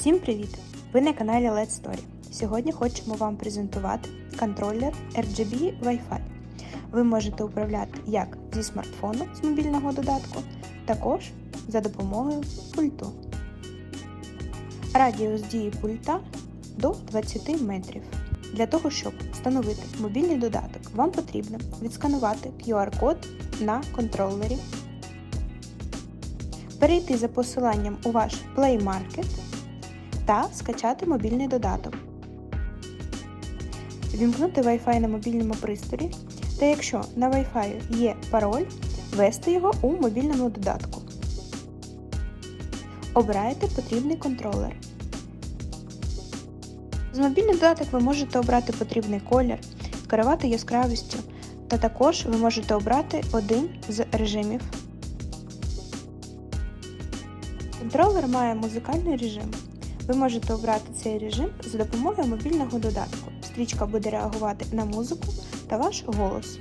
Всім привіт! Ви на каналі Let's Story. Сьогодні хочемо вам презентувати контролер RGB Wi-Fi. Ви можете управляти як зі смартфону з мобільного додатку, також за допомогою пульту. Радіус дії пульта до 20 метрів. Для того, щоб встановити мобільний додаток, вам потрібно відсканувати QR-код на контролері, перейти за посиланням у ваш Play Market та скачати мобільний додаток. Вімкнути Wi-Fi на мобільному пристрої та якщо на Wi-Fi є пароль, ввести його у мобільному додатку. Обираєте потрібний контролер. З мобільний додаток ви можете обрати потрібний колір, керувати яскравістю, та також ви можете обрати один з режимів. Контролер має музикальний режим. Ви можете обрати цей режим за допомогою мобільного додатку. Стрічка буде реагувати на музику та ваш голос.